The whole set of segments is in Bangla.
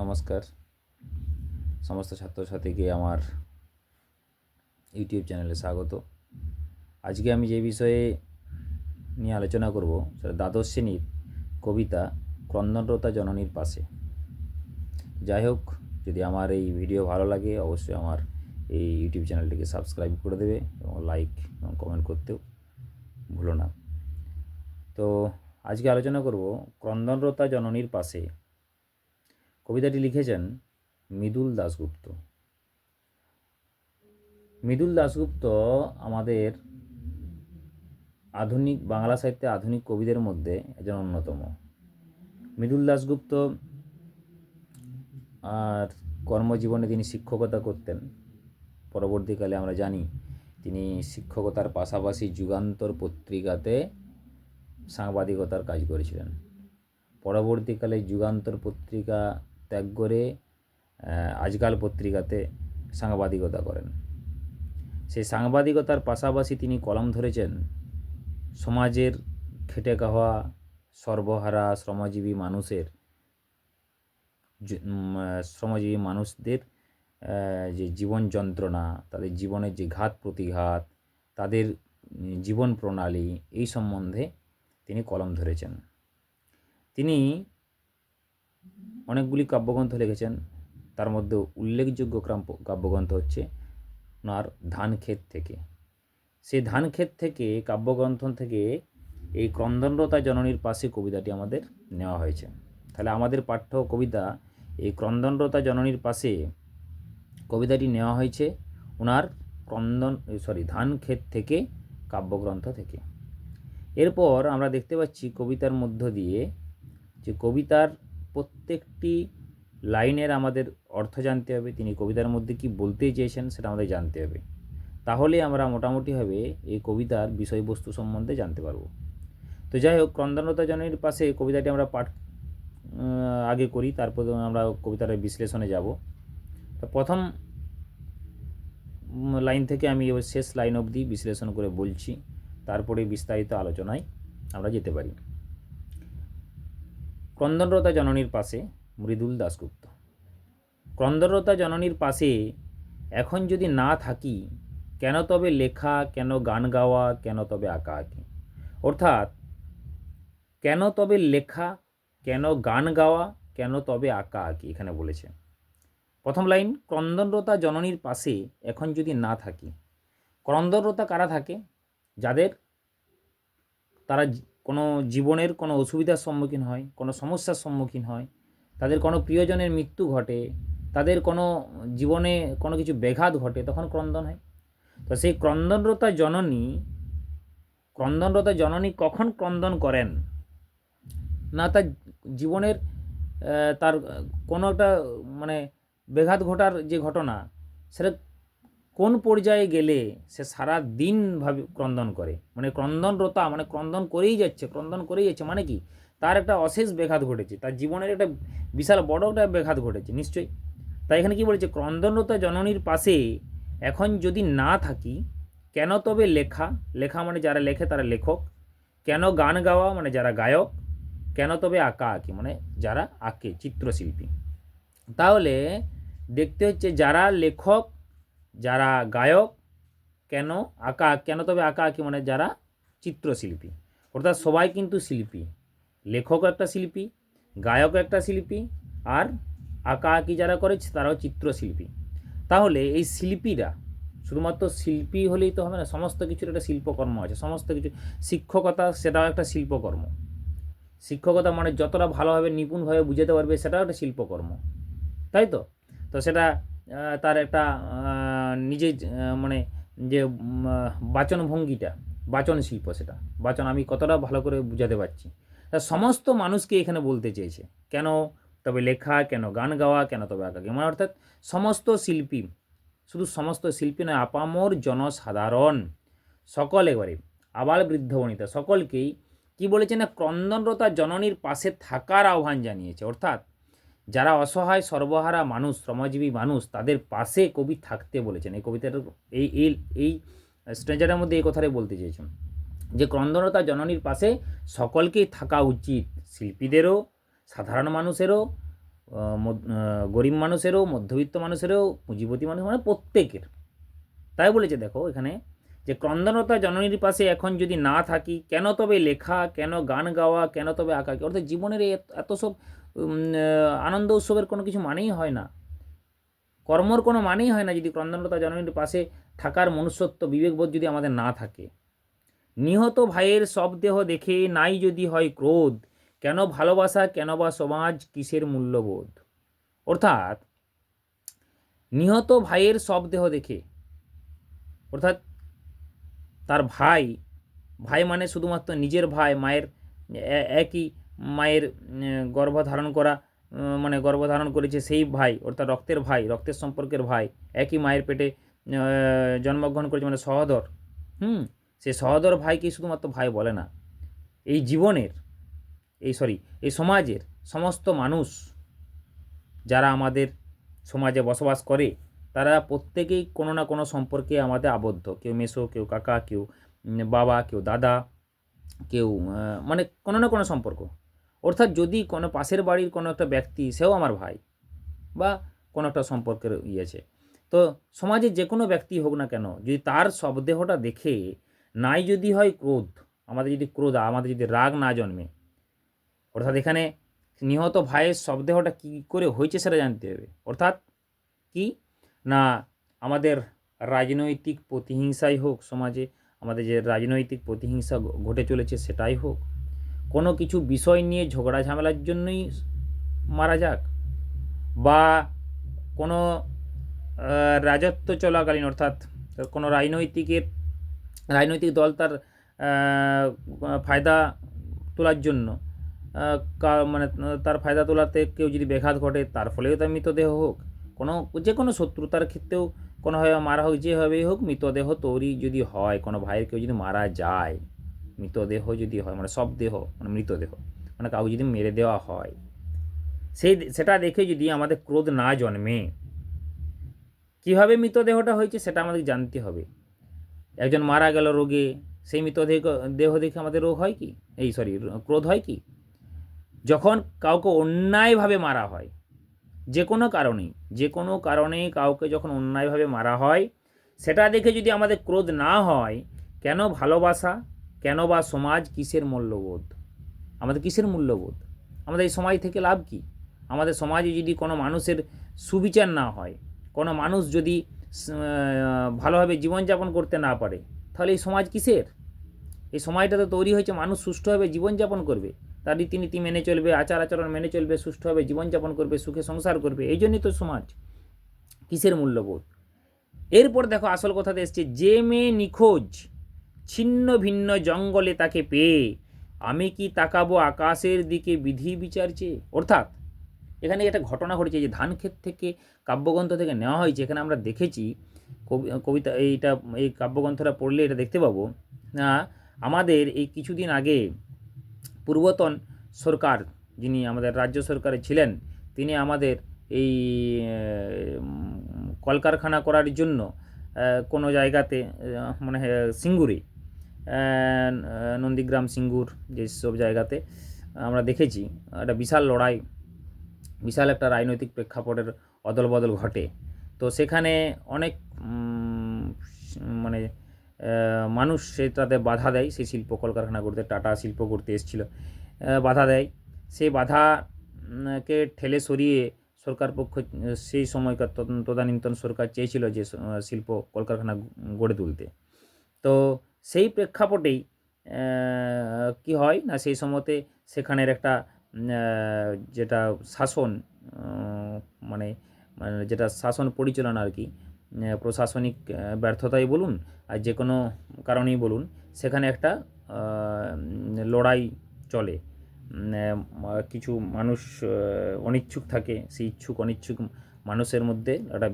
নমস্কার। সমস্ত ছাত্রছাত্রীকে আমার ইউটিউব চ্যানেলে স্বাগত। আজকে আমি যে বিষয়ে নিয়ে আলোচনা করব, সেটা দ্বাদশ শ্রেণির কবিতা ক্রন্দনরতা জননীর পাশে। যাই হোক, যদি আমার এই ভিডিও ভালো লাগে, অবশ্যই আমার এই ইউটিউব চ্যানেলটিকে সাবস্ক্রাইব করে দেবে এবং লাইক এবং কমেন্ট করতেও ভুলো না। তো আজকে আলোচনা করব, ক্রন্দনরতা জননীর পাশে কবিতাটি লিখেছেন মৃদুল দাশগুপ্ত। মৃদুল দাশগুপ্ত আমাদের আধুনিক, বাংলা সাহিত্যে আধুনিক কবিদের মধ্যে একজন অন্যতম। মৃদুল দাশগুপ্ত আর কর্মজীবনে তিনি শিক্ষকতা করতেন। পরবর্তীকালে আমরা জানি তিনি শিক্ষকতার পাশাপাশি যুগান্তর পত্রিকাতে সাংবাদিকতার কাজ করেছিলেন। পরবর্তীকালে যুগান্তর পত্রিকা ত্যাগ করে আজকাল পত্রিকাতে সাংবাদিকতা করেন। সেই সাংবাদিকতার পাশাপাশি তিনি কলম ধরেছেন, সমাজের খেটে খাওয়া সর্বহারা শ্রমজীবী মানুষের শ্রমজীবী মানুষদের যে জীবন যন্ত্রণা, তাদের জীবনের যে ঘাত প্রতিঘাত, তাদের জীবন প্রণালী, এই সম্বন্ধে তিনি কলম ধরেছেন। তিনি অনেকগুলি কাব্যগ্রন্থ লিখেছেন। তার মধ্যে উল্লেখযোগ্য কাব্য- কাব্যগ্রন্থ হচ্ছে ওনার ধান ক্ষেত থেকে। সেই ধান ক্ষেত থেকে কাব্যগ্রন্থ থেকে এই ক্রন্দনরতা জননীর পাশে কবিতাটি আমাদের নেওয়া হয়েছে। তাহলে আমাদের পাঠ্য কবিতা এই ক্রন্দনরতা জননীর পাশে কবিতাটি নেওয়া হয়েছে ওনার ক্রন্দন, সরি ধান ক্ষেত থেকে কাব্যগ্রন্থ থেকে। এরপর আমরা দেখতে পাচ্ছি কবিতার মধ্য দিয়ে যে কবিতার প্রত্যেকটি লাইনের আমাদের অর্থ জানতে হবে, তিনি কবিতার মধ্যে কি বলতে চেয়েছেন সেটা আমাদের জানতে হবে। তাহলে আমরা মোটামুটিভাবে এই কবিতার বিষয়বস্তু সম্বন্ধে জানতে পারব। তো যাই হোক ক্রন্দনতা জনের পাশে কবিতাটি আমরা পাঠ আগে করি, তারপর আমরা কবিতার বিশ্লেষণে যাব। প্রথম লাইন থেকে আমি শেষ লাইন অবধি বিশ্লেষণ করে বলছি, তারপরে বিস্তারিত আলোচনায় আমরা যেতে পারি। ক্রন্দনরতা জননীর পাশে মৃদুল দাশগুপ্ত। ক্রন্দনরতা জননীর পাশে এখন যদি না থাকি, কেন তবে লেখা, কেন গান গাওয়া, কেন তবে আঁকা আঁকি? অর্থাৎ, কেন তবে লেখা, কেন গান গাওয়া, কেন তবে আঁকা আঁকি এখানে বলেছে। প্রথম লাইন, ক্রন্দনরতা জননীর পাশে এখন যদি না থাকি, ক্রন্দনরতা কারা থাকে? যাদের? তারা কোনো জীবনের কোনো অসুবিধার সম্মুখীন হয়, কোনো সমস্যার সম্মুখীন হয়, তাদের কোনো প্রিয়জনের মৃত্যু ঘটে, তাদের কোনো জীবনে কোনো কিছু ব্যাঘাত ঘটে, তখন ক্রন্দন হয়। তো সেই ক্রন্দনরতা জননী ক্রন্দনরতা জননী কখন ক্রন্দন করেন? না তার জীবনের তার কোনো একটা মানে ব্যাঘাত ঘটার যে ঘটনা, সেটা কোন পর্যায়ে গেলে সে সারা দিন ভাবে, ক্রন্দন করে? মানে ক্রন্দনরতা মানে ক্রন্দন করেই যাচ্ছে, ক্রন্দন করেই যাচ্ছে মানে কি? তার একটা অশেষ ব্যাঘাত ঘটেছে, তার জীবনের একটা বিশাল বড় একটা ব্যাঘাত ঘটেছে, নিশ্চয়ই? তাই এখানে কি বলেছে? ক্রন্দনরতা জননীর পাশে এখন যদি না থাকি, কেন তবে লেখা? লেখা মানে যারা লেখে তারা লেখক। কেন গান গাওয়া মানে যারা গায়ক? কেন তবে আঁকা আঁকি মানে যারা আঁকে, চিত্রশিল্পী। তাহলে দেখতে হচ্ছে যারা লেখক যারা গায়ক, কেন? আঁকা, কেন তবে আঁকা আঁকি মানে যারা চিত্রশিল্পী। অর্থাৎ সবাই কিন্তু শিল্পী। লেখক একটা শিল্পী গায়ক একটা শিল্পী, আর আঁকা আঁকি যারা করে তারাও চিত্রশিল্পী। তাহলে এই শিল্পীরা শুধুমাত্র শিল্পী হলেই তো হবে না, সমস্ত কিছুর একটা শিল্পকর্ম আছে। সমস্ত কিছু, শিক্ষকতা সেটাও একটা শিল্পকর্ম। শিক্ষকতা মানে যতটা ভালোভাবে, নিপুণভাবে বুঝাতে পারবে, সেটাও একটা শিল্পকর্ম। তাই তো? তো সেটা তার একটা নিজে মানে যে বাচন ভঙ্গিটা, বাচন শিল্প সেটা, বাচন আমি কতটা ভালো করে বুঝাতে পারছি। তা সমস্ত মানুষকে এখানে বলতে চেয়েছে, কেন তবে লেখা, কেন গান গাওয়া, কেন তবে আঁকা মানে অর্থাৎ সমস্ত শিল্পী, শুধু সমস্ত শিল্পী নয়, আপামর জনসাধারণ, সকল এবারে, আবাল বৃদ্ধ বনিতা, সকলকেই কি বলেছে না, ক্রন্দনরতা জননীর পাশে থাকার আহ্বান জানিয়েছে, অর্থাৎ যারা অসহায়, সর্বহারা মানুষ, শ্রমজীবী মানুষ, তাদের পাশে কবি থাকতে বলেছেন। এই কবিতাটার এই এই এই স্ট্রেঞ্জারের মধ্যে এই কথাটাই বলতে চেয়েছেন যে, ক্রন্দনতা জননীর পাশে সকলকেই থাকা উচিত। শিল্পীদেরও, সাধারণ মানুষেরও গরিব মানুষেরও, মধ্যবিত্ত মানুষেরও, পুঁজিপতি মানুষ মানে প্রত্যেকের। তাই বলেছে, দেখো এখানে যে, ক্রন্দনতা জননীর পাশে এখন যদি না থাকি, কেন তবে লেখা, কেন গান গাওয়া, কেন তবে আঁকা অর্থাৎ জীবনের এত- সব আনন্দ উৎসবের কোনো কিছু মানেই হয় না। কর্মর কোনো মানেই হয় না যদি ক্রন্দনতা জননীর পাশে থাকার মনুষ্যত্ব বিবেকবোধ যদি আমাদের না থাকে। নিহত ভাইয়ের সব দেহ দেখে নাই যদি হয় ক্রোধ, কেন ভালোবাসা, কেন বা সমাজ কিসের মূল্যবোধ? অর্থাৎ, নিহত ভাইয়ের সব দেহ দেখে, অর্থাৎ তার ভাই ভাই মানে শুধুমাত্র নিজের ভাই, মায়ের একই মায়ের গর্ভধারণ করা মানে গর্ভধারণ করেছে সেই ভাই, অর্থাৎ রক্তের ভাই, রক্তের সম্পর্কের ভাই, একই মায়ের পেটে জন্মগ্রহণ করেছে মানে সহদর, হুম? সে সহদর ভাইকে শুধুমাত্র ভাই বলে না। এই জীবনের, এই সরি, এই সমাজের সমস্ত মানুষ যারা আমাদের সমাজে বসবাস করে, তারা প্রত্যেকেই কোনো না কোনো সম্পর্কে আমাদের আবদ্ধ। কেউ মেসো, কেউ কাকা, কেউ বাবা, কেউ দাদা, কেউ মানে কোনো না কোনো সম্পর্ক। অর্থাৎ যদি কোনো পাশের বাড়ির কোনো একটা ব্যক্তি, সেও আমার ভাই বা কোনো একটা সম্পর্কের ইয়েছে তো সমাজে যে কোনো ব্যক্তি হোক না কেন, যদি তার শবদেহটা দেখে নাই যদি হয় ক্রোধ, আমাদের যদি ক্রোধ, আমাদের যদি রাগ না জন্মে, অর্থাৎ এখানে নিহত ভাইয়ের শবদেহটা কী করে হয়েছে সেটা জানতে হবে। অর্থাৎ কি? না, আমাদের রাজনৈতিক প্রতিহিংসাই হোক সমাজে, আমাদের যে রাজনৈতিক প্রতিহিংসা ঘটে চলেছে সেটাই হোক কোনো কিছু বিষয় নিয়ে ঝগড়া ঝামেলার জন্যই মারা যাক বা কোনো রাজত্ব চলাকালীন অর্থাৎ কোনো রাজনৈতিকের, রাজনৈতিক দল তার ফায়দা তোলার জন্য মানে তার ফায়দা তোলাতে কেউ যদি ব্যাঘাত ঘটে তার ফলেও তার মৃতদেহ হোক। কোনো, যে কোনো শত্রুতার ক্ষেত্রেও কোনোভাবে মারা হোক যেভাবেই হোক, মৃতদেহ তৈরি যদি হয়, কোনো ভাইয়ের কেউ যদি মারা যায়। মৃতদেহ যদি হয় মানে সব দেহ মানে মৃতদেহ মানে কাউকে যদি মেরে দেওয়া হয়, সেই সেটা দেখে যদি আমাদের ক্রোধ না জন্মে, কীভাবে মৃতদেহটা হয়েছে সেটা আমাদের জানতে হবে। একজন মারা গেল রোগে, সেই মৃতদেহ, দেহ দেখে আমাদের রোগ হয় কি? এই সরি ক্রোধ হয় কি? যখন কাউকে অন্যায়ভাবে মারা হয়, যে কোনো কারণেই, যে কোনো কারণে কাউকে যখন অন্যায়ভাবে মারা হয়, সেটা দেখে যদি আমাদের ক্রোধ না হয়, কেন ভালোবাসা কেন বা সমাজ কিসের মূল্যবোধ? আমাদের কিসের মূল্যবোধ? আমাদের এই সমাজ থেকে লাভ কি? আমাদের সমাজে যদি কোনো মানুষের সুবিচার না হয়, কোনো মানুষ যদি ভালোভাবে জীবনযাপন করতে না পারে, তাহলে এই সমাজ কিসের? এই সময়টা তো তৈরি হয়েছে, মানুষ সুষ্ঠুভাবে জীবনযাপন করবে, তার রীতিনীতি মেনে চলবে, আচার আচরণ মেনে চলবে, সুষ্ঠুভাবে জীবনযাপন করবে, সুখে সংসার করবে, এই জন্যই তো সমাজ কিসের মূল্যবোধ? এরপর দেখো আসল কথাতে এসছে, যে মেয়ে নিখোঁজ ছিন্ন ভিন্ন জঙ্গলে তাকে পেয়ে আমি কি তাকাবো আকাশের দিকে বিধি বিচার চেয়ে? অর্থাৎ এখানে একটা ঘটনা ঘটেছে যে ধান ক্ষেত থেকে কাব্যগ্রন্থ থেকে নেওয়া হয়েছে। এখানে আমরা দেখেছি কবি- কবিতা এইটা এই কাব্যগ্রন্থটা পড়লে এটা দেখতে পাবো। না আমাদের এই কিছুদিন আগে পূর্বতন সরকার যিনি আমাদের রাজ্য সরকারে ছিলেন, তিনি আমাদের এই কলকারখানা করার জন্য কোনো জায়গাতে মানে সিঙ্গুরে নন্দীগ্রাম সিঙ্গুর যেসব জায়গাতে, আমরা দেখেছি একটা বিশাল লড়াই, বিশাল একটা রাজনৈতিক প্রেক্ষাপটের অদল বদল ঘটে। তো সেখানে অনেক মানে মানুষ সেটাতে বাধা দেয়। সেই শিল্প কলকারখানা করতে, টাটা শিল্প করতে এসেছিল। বাধা দেয়। সেই বাধাকে ঠেলে সরিয়ে সরকার পক্ষ, সেই সময়কার তদন- তদানীন্তন সরকার চেয়েছিল যে শিল্প কলকারখানা গড়ে তুলতে। তো সেই প্রেক্ষাপটেই কি হয় না সেই সময়তে সেখানের একটা যেটা শাসন মানে মানে যেটা শাসন পরিচালনা আর কি প্রশাসনিক ব্যর্থতাই বলুন আর যে কোনো কারণেই বলুন, সেখানে একটা লড়াই চলে। কিছু মানুষ অনিচ্ছুক থাকে, সেই ইচ্ছুক, অনিচ্ছুক মানুষের মধ্যে একটা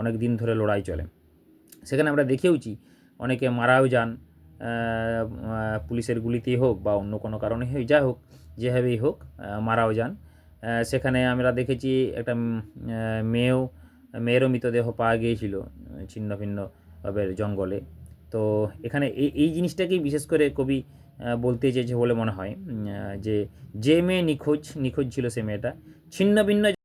অনেক দিন ধরে লড়াই চলে। সেখানে আমরা দেখেওছি অনেকে মারাও যান পুলিশের গুলিতেই হোক বা অন্য কোনো কারণে হোক, যাই হোক, যেভাবেই হোক মারাও যান। সেখানে আমরা দেখেছি একটা মেয়েও, মেয়েরও মৃতদেহ পাওয়া গিয়েছিল ছিন্ন ভিন্নভাবে জঙ্গলে। তো এখানে এই এই জিনিসটাকেই বিশেষ করে কবি বলতে চেয়েছে বলে মনে হয় যে যে মেয়ে নিখোঁজ নিখোঁজ ছিল সে মেয়েটা ছিন্ন ভিন্ন